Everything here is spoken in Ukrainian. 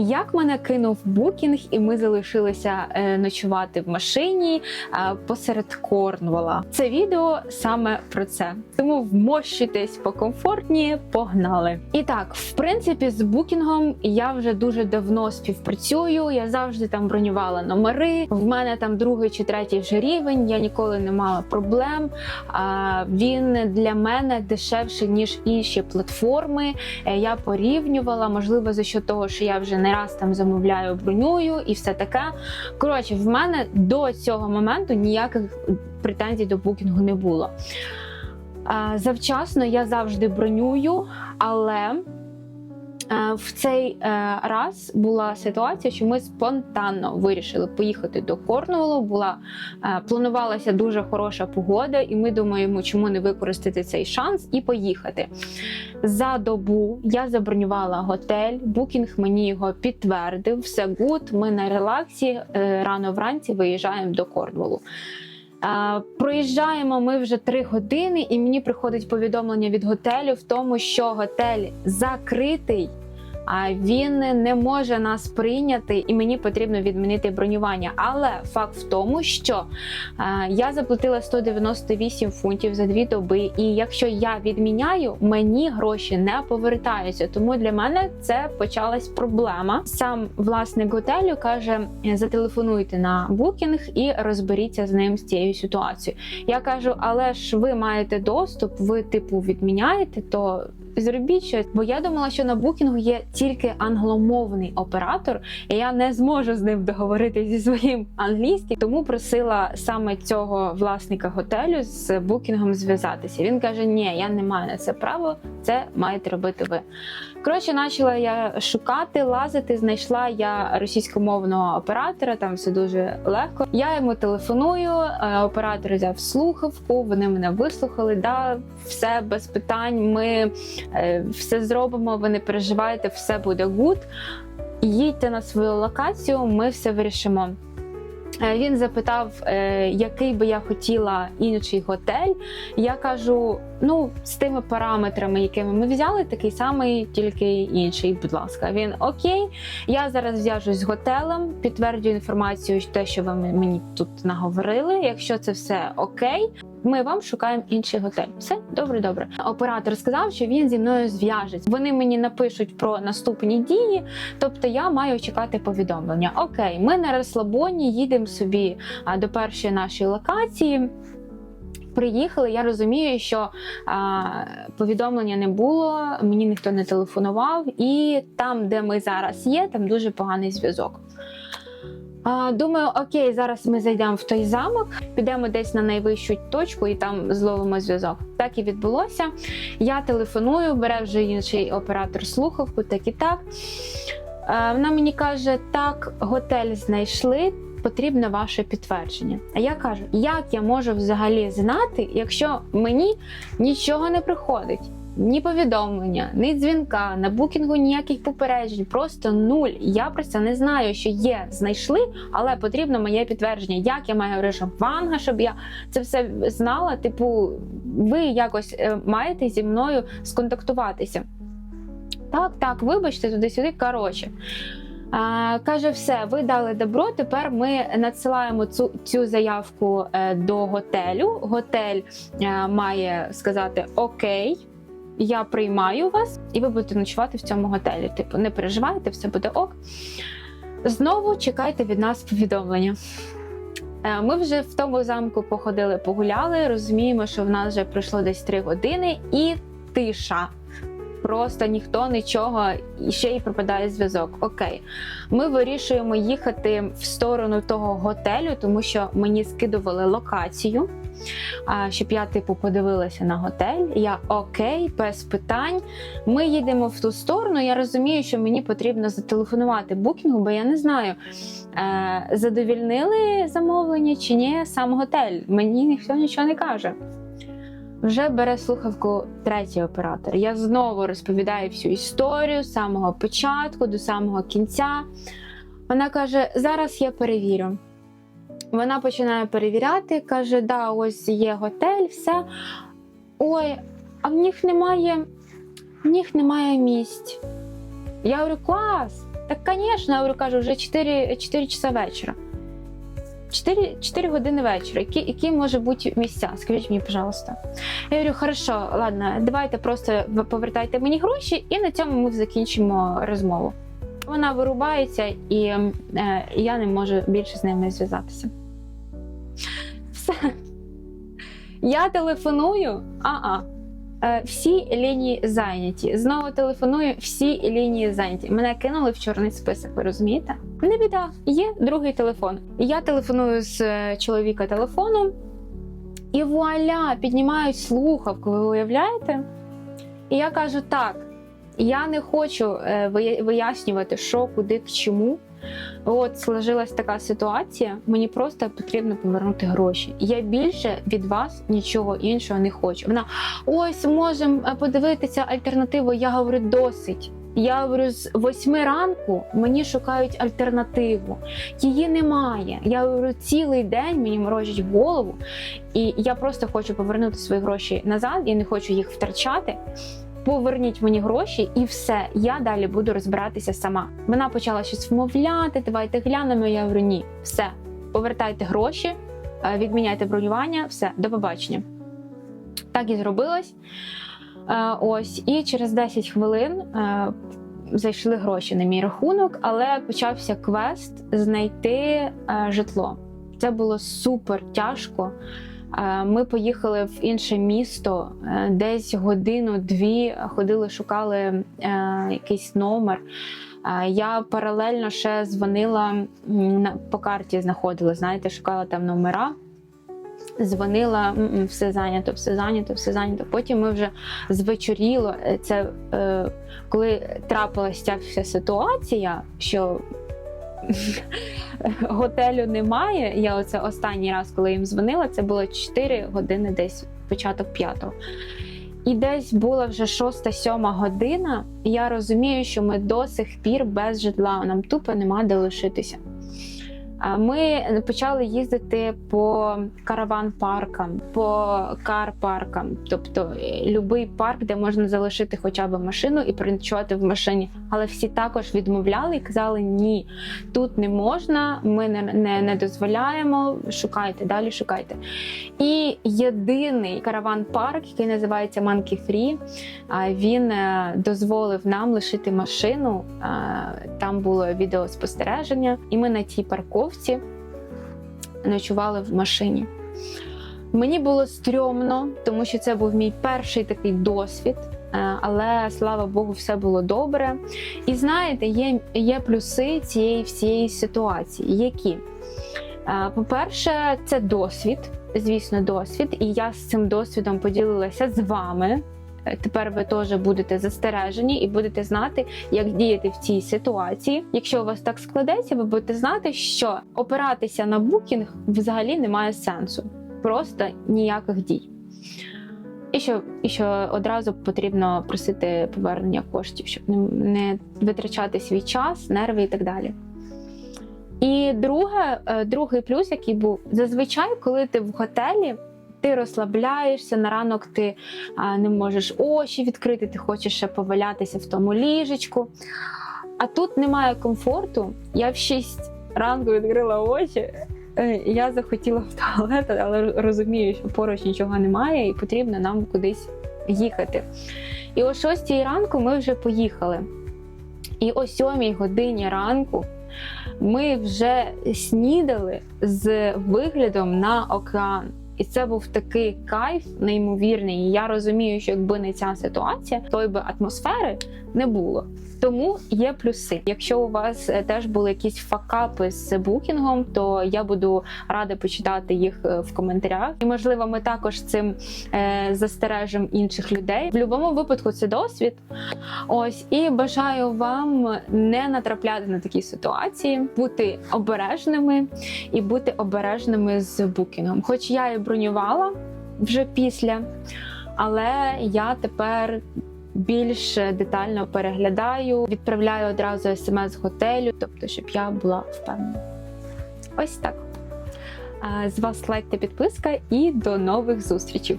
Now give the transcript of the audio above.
Як мене кинув букінг, і ми залишилися е, ночувати в машині е, посеред Корнвола. Це відео саме про це. Тому вмощуйтесь покомфортніше, погнали. І так, в принципі, з букінгом я вже дуже давно співпрацюю. Я завжди там бронювала номери. В мене там другий чи третій вже рівень. Я ніколи не мала проблем. Він для мене дешевший ніж інші платформи. Е, Я порівнювала, можливо, за що того, що я вже не раз там замовляю, бронюю і все таке. Коротше, в мене до цього моменту ніяких претензій до букінгу не було. Завчасно я завжди бронюю, але в цей е, раз була ситуація, що ми спонтанно вирішили поїхати до Корнуолу. Була е, планувалася дуже хороша погода, і ми думаємо, чому не використати цей шанс і поїхати. За добу я забронювала готель, букінг мені його підтвердив. Все гуд. Ми на релаксі е, рано вранці виїжджаємо до Корнволу. Е, Проїжджаємо ми вже три години, і мені приходить повідомлення від готелю в тому, що готель закритий. А він не може нас прийняти, і мені потрібно відмінити бронювання. Але факт в тому, що е, я заплатила 198 фунтів за дві доби, і якщо я відміняю, мені гроші не повертаються. Тому для мене це почалась проблема. Сам власник готелю каже: зателефонуйте на букінг і розберіться з ним з цією ситуацією. Я кажу, але ж ви маєте доступ, ви типу відміняєте, то зробіть щось. Бо я думала, що на букінгу є тільки англомовний оператор, і я не зможу з ним договоритися зі своїм англійським. Тому просила саме цього власника готелю з букінгом зв'язатися. Він каже: Ні, я не маю на це право, це маєте робити ви. Коротше, почала я шукати, лазити. Знайшла я російськомовного оператора. Там все дуже легко. Я йому телефоную. е, Оператор взяв слухавку. Вони мене вислухали. Да, все без питань. Ми все зробимо. Ви не переживайте, все буде гуд. Їдьте на свою локацію, ми все вирішимо. Е, Він запитав, е, який би я хотіла інший готель. Я кажу: ну, з тими параметрами, якими ми взяли, такий самий, тільки інший. Будь ласка, він окей. Я зараз зв'яжусь з готелем, підтверджую інформацію, те, що ви мені тут наговорили. Якщо це все окей, ми вам шукаємо інший готель. Все добре, добре. Оператор сказав, що він зі мною зв'яжеться. Вони мені напишуть про наступні дії. Тобто я маю чекати повідомлення. Окей, ми на розслабоні їдемо собі до першої нашої локації. Приїхали, я розумію, що а, повідомлення не було, мені ніхто не телефонував, і там, де ми зараз є, там дуже поганий зв'язок. Думаю, окей, зараз ми зайдемо в той замок, підемо десь на найвищу точку і там зловимо зв'язок. Так і відбулося. Я телефоную, бере вже інший оператор слухавку, так і так. Е, Вона мені каже: так, готель знайшли. Потрібно ваше підтвердження. А я кажу, як я можу взагалі знати, якщо мені нічого не приходить, ні повідомлення, ні дзвінка, на букінгу ніяких попереджень, просто нуль. Я про це не знаю, що є, знайшли, але потрібно моє підтвердження. Як я маю режим ванга, щоб я це все знала? Типу, ви якось е, маєте зі мною сконтактуватися. Так, так, вибачте, туди-сюди. Коротше. А, каже, все, ви дали добро. Тепер ми надсилаємо цю, цю заявку е, до готелю. Готель е, має сказати Окей, я приймаю вас, і ви будете ночувати в цьому готелі. Типу, не переживайте, все буде ок. Знову чекайте від нас повідомлення. Е, Ми вже в тому замку походили, погуляли. Розуміємо, що в нас вже пройшло десь три години, і тиша. Просто ніхто нічого і ще й пропадає зв'язок. Окей, ми вирішуємо їхати в сторону того готелю, тому що мені скидували локацію. Щоб я типу подивилася на готель. Я окей, без питань. Ми їдемо в ту сторону. Я розумію, що мені потрібно зателефонувати букінгу, бо я не знаю, е, задовільнили замовлення чи ні сам готель. Мені ніхто нічого не каже. Вже бере слухавку третій оператор. Я знову розповідаю всю історію з самого початку до самого кінця. Вона каже: зараз я перевірю. Вона починає перевіряти, каже: да, ось є готель, все. Ой, а в них немає, в них немає місць. Я говорю, клас! Так, звісно, я говорю, кажу, вже 4, 4 часа вечора. 4, 4 години вечора. Які, які може бути місця? Скажіть мені, пожалуйста. Я говорю, хорошо, ладно, давайте просто повертайте мені гроші, і на цьому ми закінчимо розмову. Вона вирубається, і е, я не можу більше з ними зв'язатися. Все. Я телефоную, а-а. Е, Всі лінії зайняті. Знову телефоную, всі лінії зайняті. Мене кинули в чорний список, ви розумієте? Не біда, є другий телефон. Я телефоную з е, чоловіка телефоном, і вуаля, піднімають слухавку, ви уявляєте? І я кажу: так, я не хочу е, вияснювати, що, куди, к чому. От сложилась така ситуація. Мені просто потрібно повернути гроші. Я більше від вас нічого іншого не хочу. Вона ось можемо подивитися альтернативу. Я говорю, досить. Я говорю, з восьми ранку мені шукають альтернативу. Її немає. Я говорю, цілий день мені морочать голову, і я просто хочу повернути свої гроші назад. Я не хочу їх втрачати. Поверніть мені гроші, і все. Я далі буду розбиратися сама. Вона почала щось вмовляти. Давайте глянемо. Я говорю, ні, все, повертайте гроші, е, відміняйте бронювання, все, до побачення. Так і зробилось. Е, Ось, і через 10 хвилин е, зайшли гроші на мій рахунок, але почався квест знайти житло. Це було супер тяжко. Е, Ми поїхали в інше місто, е, десь годину-дві ходили, шукали е, якийсь номер. Я паралельно ще дзвонила по карті, знаходила, знаєте, шукала там номера. Дзвонила, все зайнято, все зайнято, все зайнято. Потім ми вже звечоріло. Це е, коли трапилася вся ситуація, що готелю немає. Я оце останній раз, коли їм дзвонила, це було 4 години, десь початок п'ятого. І десь була вже шоста-сьома година. і Я розумію, що ми до сих пір без житла. Нам тупо нема де лишитися. Ми почали їздити по караван-паркам, по кар-паркам, тобто е, любий парк, де можна залишити хоча б машину і переночувати в машині. Але всі також відмовляли і казали: ні, тут не можна, ми не, не, не дозволяємо. Шукайте далі, шукайте. І єдиний караван-парк, який називається Monkey Free, він е, дозволив нам лишити машину. Там було відеоспостереження, і ми на тій парковці ночували в машині. Мені було стрьомно, тому що це був мій перший такий досвід. е, Але слава Богу, все було добре. І знаєте, є, є плюси цієї всієї ситуації. Які? Е, По-перше, це досвід, звісно, досвід, і я з цим досвідом поділилася з вами. Е, Тепер ви теж будете застережені і будете знати, як діяти в цій ситуації. Якщо у вас так складеться, ви будете знати, що опиратися на букінг взагалі немає сенсу, просто ніяких дій. І що, і що одразу потрібно просити повернення коштів, щоб не, витрачати свій час, нерви і так далі. І друге, е, другий плюс, який був зазвичай, коли ти в готелі, ти розслабляєшся на ранок, ти не можеш очі відкрити, ти хочеш ще повалятися в тому ліжечку. А тут немає комфорту. Я в 6 ранку відкрила очі. е, Я захотіла в туалет, але розумію, що поруч нічого немає, і потрібно нам кудись їхати. І о 6 ранку ми вже поїхали. І о 7 годині ранку ми вже снідали з виглядом на океан. І це був такий кайф неймовірний. І я розумію, що якби не ця ситуація, той би атмосфери не було. Тому є плюси. Якщо у вас е, теж були якісь факапи з букінгом, то я буду рада почитати їх е, в коментарях. І можливо, ми також цим е, застережемо інших людей. В будь-якому випадку це досвід. Ось і бажаю вам не натрапляти на такі ситуації, бути обережними і бути обережними з букінгом. Хоч я і бронювала вже після, але я тепер. Більш детально переглядаю, відправляю одразу смс готелю, тобто, щоб я була впевнена. Ось так. З вас лайк та підписка, і до нових зустрічей!